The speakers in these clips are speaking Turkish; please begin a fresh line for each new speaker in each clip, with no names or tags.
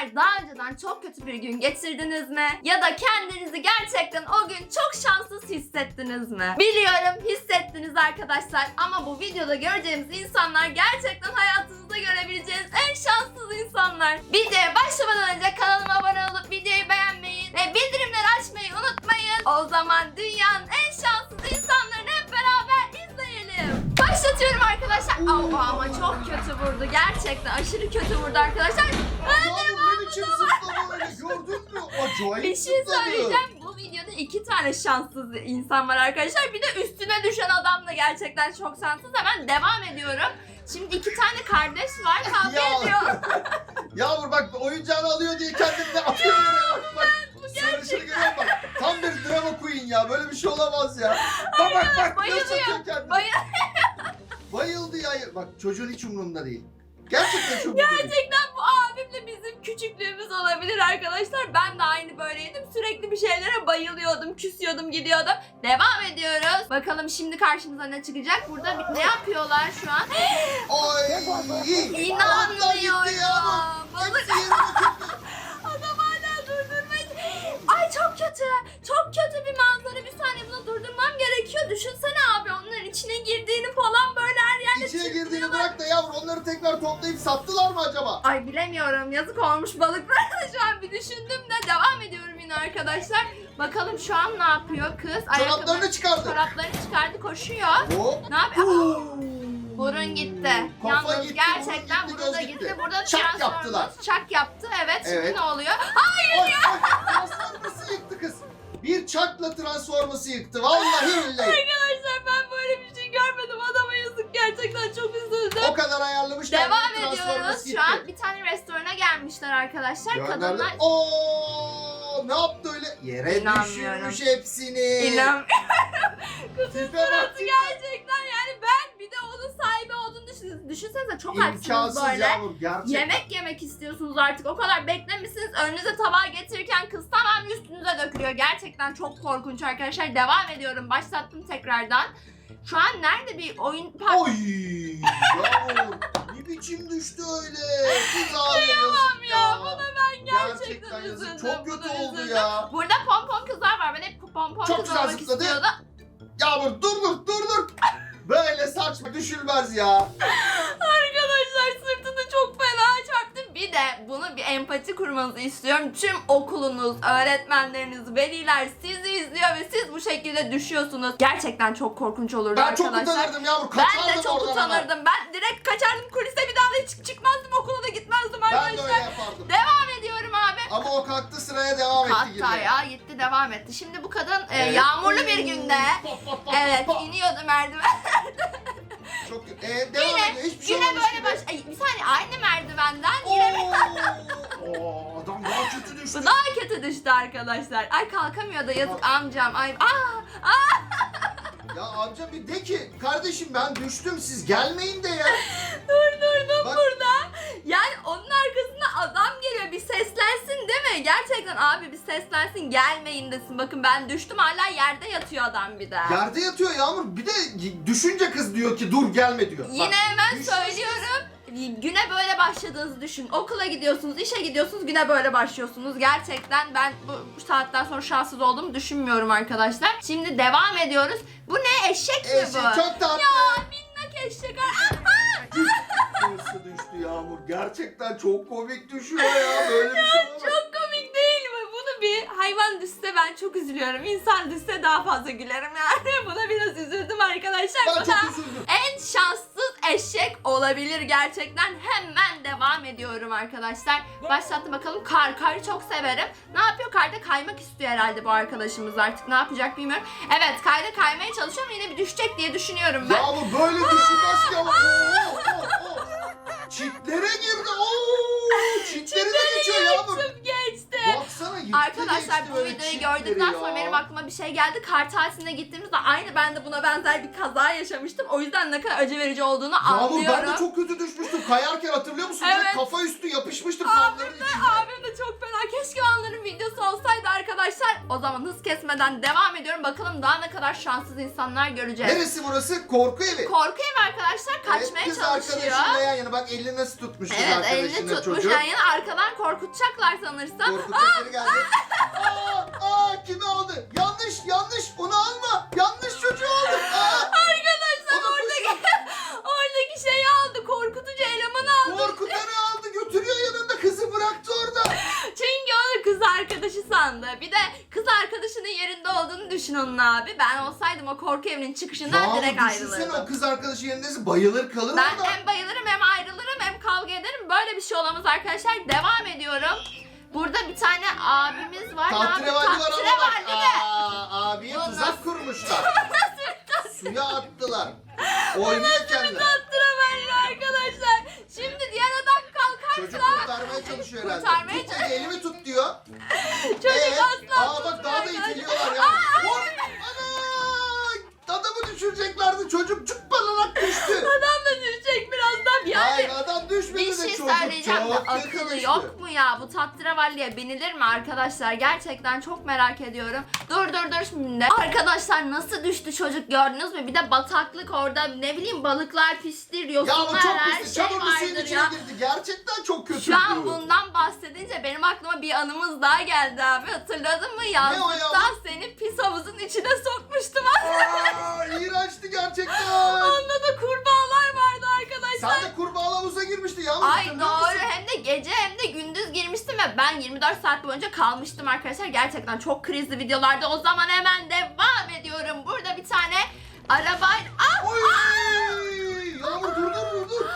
Arkadaşlar daha önceden çok kötü bir gün geçirdiniz mi? Ya da kendinizi gerçekten o gün çok şanssız hissettiniz mi? Biliyorum hissettiniz arkadaşlar ama bu videoda göreceğimiz insanlar gerçekten hayatınızda görebileceğiniz en şanssız insanlar. Videoya başlamadan önce kanalıma abone olup videoyu beğenmeyi ve bildirimleri açmayı unutmayın. O zaman dünyanın Au, ama çok kötü vurdu. Gerçekten aşırı kötü vurdu arkadaşlar.
Yağmur ne biçim zıplama öyle gördün mü? Acayip
Bir şey
zıpladı.
söyleyeceğim. Bu videoda iki tane şanssız insan var arkadaşlar. Bir de üstüne düşen adam da gerçekten çok şanssız. Hemen devam ediyorum. Şimdi iki tane kardeş var kavga
Ya.
ediyor.
Yağmur bak oyuncağını alıyor diye kendini de atıyor oraya bak bak. Sarışını görüyor musun? bak. Tam bir drama queen ya. Böyle bir şey olamaz ya. Bak bak bak.
bayılıyor.
Nasıl atıyor kendini.
Bayıl-
Bayıldı ya. Bak çocuğun hiç umurunda değil. Gerçekten çok.
Gerçekten bu abimle bizim küçüklüğümüz olabilir arkadaşlar. Ben de aynı böyleydim. Sürekli bir şeylere bayılıyordum, küsüyordum, gidiyordum. Devam ediyoruz. Bakalım şimdi karşımıza ne çıkacak? Burada bir- ne yapıyorlar şu an?
Gitti
İnanmıyorum. Balık adam hala durdurmayı... Ay çok kötü. Çok kötü bir manzara. Bir saniye bunu durdurmam
onları tekrar toplayıp sattılar mı acaba?
Ay bilemiyorum. Yazık olmuş balıklara şu an bir düşündüm de devam ediyorum yine arkadaşlar. Bakalım şu an ne yapıyor kız?
Çoraplarını çıkardı.
Çoraplarını çıkardı koşuyor.
Hop.
Ne yapıyor? Burun gitti.
Kafa
Yalnız
gitti,
gerçekten
burun gitti,
burun da
göz
gitti.
gitti.
Burada
Çak
transformers-
yaptılar.
Çak yaptı evet. Şimdi
Evet.
ne oluyor?
Ay ay transforması yıktı kız. Bir çakla transforması yıktı. Vallahi billahi.
Arkadaşlar ben böyle bir
kadar ayarlamış.
Devam ediyoruz. Şu an bir tane restorana gelmişler arkadaşlar. Kadınlar
Oo, ne yaptı öyle? Yere
İnanmıyorum.
düşürmüş hepsini.
İnan. Kızın
Tipe bak,
suratı
tipe.
gerçekten yani ben bir de onun sahibi olduğunu düşün, düşünsenize çok açsınız
İmkansız
böyle.
yavrum gerçekten.
Yemek yemek istiyorsunuz artık o kadar beklemişsiniz önünüze tabağı getirirken kız tamam üstünüze dökülüyor. Gerçekten çok korkunç arkadaşlar. Devam ediyorum başlattım tekrardan. Şu an nerede bir oyun park?
Oy yavrum ne biçim düştü öyle. Kız ağlıyor yazık
ya,
ya.
buna ben gerçekten,
Gerçekten
üzüldüm.
Çok kötü
buna
oldu
üzüldüm.
ya.
Burada pompon kızlar var. Ben hep pompon
Çok
kız olmak
zıpladı.
istiyordum.
Yağmur dur dur dur dur. Böyle saçma düşülmez ya.
Arkadaşlar sırtını çok fena çarptım. Bir bir empati kurmanızı istiyorum. Tüm okulunuz, öğretmenleriniz, veliler sizi izliyor ve siz bu şekilde düşüyorsunuz. Gerçekten çok korkunç olurdu
Ben çok
arkadaşlar.
utanırdım yavrum.
ben
Kaçardım
de çok
oradan hemen.
utanırdım. Ben direkt kaçardım kulise bir daha da hiç çıkmazdım okula da gitmezdim
Ben de
arkadaşlar.
öyle yapardım.
Devam ediyorum abi.
Ama o kalktı sıraya devam etti
Hatta
girmeye.
ya gitti devam etti. Şimdi bu kadın e,
Evet.
yağmurlu bir günde
Pop, pop, pop,
evet
pop.
iniyordu merdiven.
Çok ee, devam
Yine
ediyor. Hiçbir şey
Güne
olmamış
böyle
gibi.
baş... Ay, bir saniye aynı merdivenden yine
Oo, Oo, adam daha kötü düştü.
Daha kötü düştü arkadaşlar. Ay kalkamıyor da yazık amcam. Ay aa
Ya amca bir de ki kardeşim ben düştüm siz gelmeyin de ya.
dur durdum
Bak-
burada. Yani arkasında adam geliyor bir seslensin değil mi? Gerçekten abi bir seslensin gelmeyin desin. Bakın ben düştüm hala yerde yatıyor adam bir de.
Yerde yatıyor Yağmur. Bir de düşünce kız diyor ki dur gelme diyor.
Yine
Bak,
hemen
düşün-
söylüyorum. Güne böyle başladığınızı düşün. Okula gidiyorsunuz, işe gidiyorsunuz, güne böyle başlıyorsunuz. Gerçekten ben bu, bu saatten sonra şanssız olduğumu düşünmüyorum arkadaşlar. Şimdi devam ediyoruz. Bu ne eşek mi
Eşek
bu?
çok tatlı.
Ya minnak eşek.
Yağmur? Gerçekten çok komik düşüyor ya. Böyle bir şey olamaz.
Çok komik değil mi? Bunu bir hayvan düşse ben çok üzülüyorum. İnsan düşse daha fazla gülerim yani. Buna biraz üzüldüm arkadaşlar.
Ben
Bu da
çok üzüldüm.
en şanssız eşek olabilir gerçekten. Hemen devam ediyorum arkadaşlar. Başlattım bakalım. Kar. Karı çok severim. Ne yapıyor? Karda kaymak istiyor herhalde bu arkadaşımız artık. Ne yapacak bilmiyorum. Evet karda kaymaya çalışıyorum. Yine bir düşecek diye düşünüyorum ben.
Yağmur böyle düşünmez ki ama. Oo. Çitlere girdi. Oo, çitlere de geçiyor Yağmur.
Geçti.
Baksana gitti
Arkadaşlar
geçti
bu
böyle
videoyu
çitleri
gördükten
ya.
sonra benim aklıma bir şey geldi. Kar tatiline gittiğimizde aynı ben de buna benzer bir kaza yaşamıştım. O yüzden ne kadar acı verici olduğunu
Yağmur
anlıyorum.
ben de çok kötü düşmüştüm. Kayarken hatırlıyor musun?
Evet.
Kafa üstü yapışmıştım
Abim de, abim de çok fena. Keşke onların videosu olsaydı. O zaman hız kesmeden devam ediyorum. Bakalım daha ne kadar şanssız insanlar göreceğiz.
Neresi burası? Korku evi.
Korku evi arkadaşlar kaçmaya
evet, kız
çalışıyor.
arkadaşıyla yan yana. Bak elini nasıl tutmuş kız
Evet elini tutmuş
çocuğu.
yan yana arkadan korkutacaklar sanırsam.
Korkutacakları geldi. Aa, aa, kimi aldı? Yanlış, yanlış. Onu alma. Yanlış çocuğu aldı. Aa,
Arkadaşlar oradaki oradaki şeyi aldı. Korkutucu elemanı aldı.
korkutanı aldı. Götürüyor yanında. Kızı bıraktı orada.
Çünkü onu kız arkadaşı sandı. Bir de arkadaşının yerinde olduğunu düşün onun abi. Ben olsaydım o korku evinin çıkışından
Ya
direkt
düşünsene
ayrılırdım.
o kız arkadaşı yerindeyse bayılır kalır
Ben
orada.
hem bayılırım hem ayrılırım hem kavga ederim. Böyle bir şey olamaz arkadaşlar. Devam ediyorum. Burada bir tane abimiz var.
Tahterevalli var ama bak.
Tahterevalli de.
Aa, abiye tuzak kurmuşlar. Suya attılar. Oynuyor kendileri.
Tahterevalli arkadaşlar. Şimdi diğer adam
Çocuk
kalkarsa
kurtarmaya çalışıyor herhalde.
Kurtarmaya
Tut dedi, elimi tut diyor.
çocuk
Ee,
asla
Aa bak daha da
tutmuyor.
iteliyorlar ya. Hop, Ana! Adamı düşüreceklerdi. Çocuk cıppalanak düştü.
Adam da düşecek birazdan. Yani
Hayır adam düşmedi
Bir
de
şey
çocuk
söyleyeceğim de
çok kötü
akıllı yok mu ya? Bu tahterevalliye binilir mi arkadaşlar? Gerçekten çok merak ediyorum. Dur dur dur şimdi. Arkadaşlar nasıl düştü çocuk gördünüz mü? Bir de bataklık orada ne bileyim balıklar pistir,
Ya bu
yosunlar
çok
her
pisti.
şey
Çamurlu suyun
vardır
içine
ya.
girdi. Gerçekten çok kötü.
Şu an bundan bahsedince benim aklıma bir anımız daha geldi abi. Hatırladın mı?
ya?
Yazlıkta seni pis havuzun içine sokmuştum.
Aa, iğrençti gerçekten.
Onda da kurbağalar vardı arkadaşlar.
Sen de kurbağa havuza girmişti.
Ay
hatırlıyor
doğru
musun?
hem de gece hem de gündüz girmiştim ve ben 24 saat boyunca kalmıştım arkadaşlar. Gerçekten çok krizli videolarda. O zaman hemen devam ediyorum. Burada bir tane araba... Ah!
Oy! Yağmur dur dur dur dur.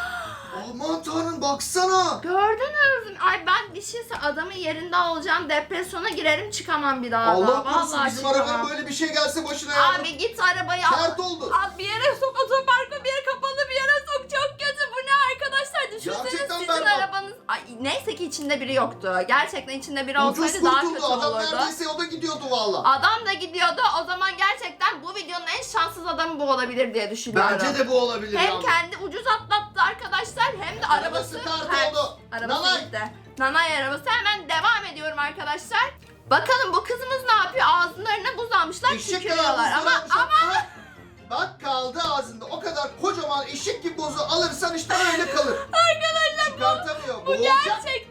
Aman tanrım baksana.
Gördünüz mü? Ay ben bir şeyse adamın yerinde olacağım. Depresyona girerim çıkamam bir daha.
Allah
da.
korusun
Vallahi
bizim
çıkamam.
arabanın böyle bir şey gelse başına yağmur.
Abi git arabayı al.
Sert oldu.
Al bir yere sok otoparka bir yere kapalı bir yere sok çok kötü bu ne arkadaşlar düşünsenize
Gerçekten
sizin
berbat.
arabanız Ay, neyse ki içinde biri yoktu gerçekten içinde biri
Ucuz
olsaydı daha
kurtuldu.
kötü
Adam
olurdu
neredeyse o da gidiyordu valla.
Adam da gidiyordu o zaman gerçekten bu videonun en şanssız adamı bu olabilir diye düşünüyorum
Bence de bu olabilir
hem
Yağmur.
kendi ucuz atlattı arkadaşlar hem de arabası
Arabası
He,
oldu.
Arabası
Nanay.
gitti. Nanay arabası hemen devam ediyorum arkadaşlar. Bakalım bu kızımız ne yapıyor? Ağzınlarına buz almışlar
Eşek
tükürüyorlar ama
almışlar. Aha. Bak kaldı ağzında. O kadar kocaman eşek gibi bozu alırsan işte öyle kalır.
arkadaşlar bu
Çıkartamıyor.
Bu
Boğulacak.
gerçekten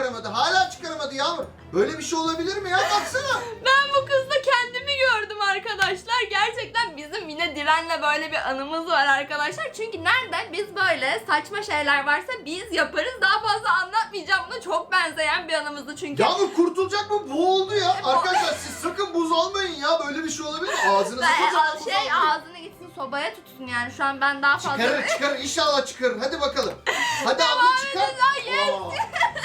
çıkaramadı. Hala çıkaramadı Yağmur. Böyle bir şey olabilir mi ya? Baksana.
Ben bu kızda kendimi gördüm arkadaşlar. Gerçekten bizim yine Diren'le böyle bir anımız var arkadaşlar. Çünkü nerede biz böyle saçma şeyler varsa biz yaparız. Daha fazla anlatmayacağım. Buna çok benzeyen bir anımızdı çünkü.
Yağmur kurtulacak mı? Boğuldu ya.
E,
Arkadaşlar siz sakın buz almayın ya. Böyle bir şey olabilir mi? Kocaman buz
şey
almayın.
ağzını gitsin sobaya tutsun yani. Şu an ben daha fazla...
Çıkarır çıkarır. İnşallah çıkarır. Hadi bakalım. Hadi abla çıkar. Aa,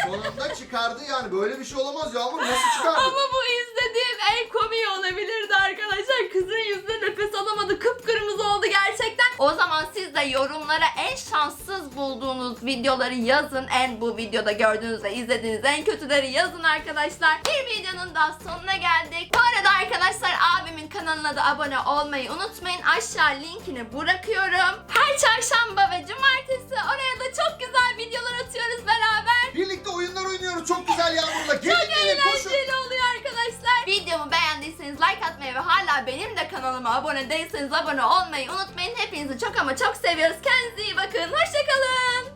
sonunda çıkardı yani. Böyle bir şey olamaz Yağmur. Nasıl çıkardı?
Ama bu izlediğim en komiği olabilirdi arkadaşlar. Kızın yüzünde nefes alamadı. Kıpkırmızı oldu gerçekten. O zaman siz de yorumlara en şanssız bulduğunuz videoları yazın. En bu videoda gördüğünüz ve izlediğiniz en kötüleri yazın arkadaşlar. Bir videonun daha sonuna geldik. Bu arada arkadaşlar abimin kanalına da abone olmayı unutmayın. Aşağı linkini bırakıyorum. Her çarşamba ve cumartesi ve hala benim de kanalıma abone değilseniz abone olmayı unutmayın. Hepinizi çok ama çok seviyoruz. Kendinize iyi bakın. Hoşçakalın.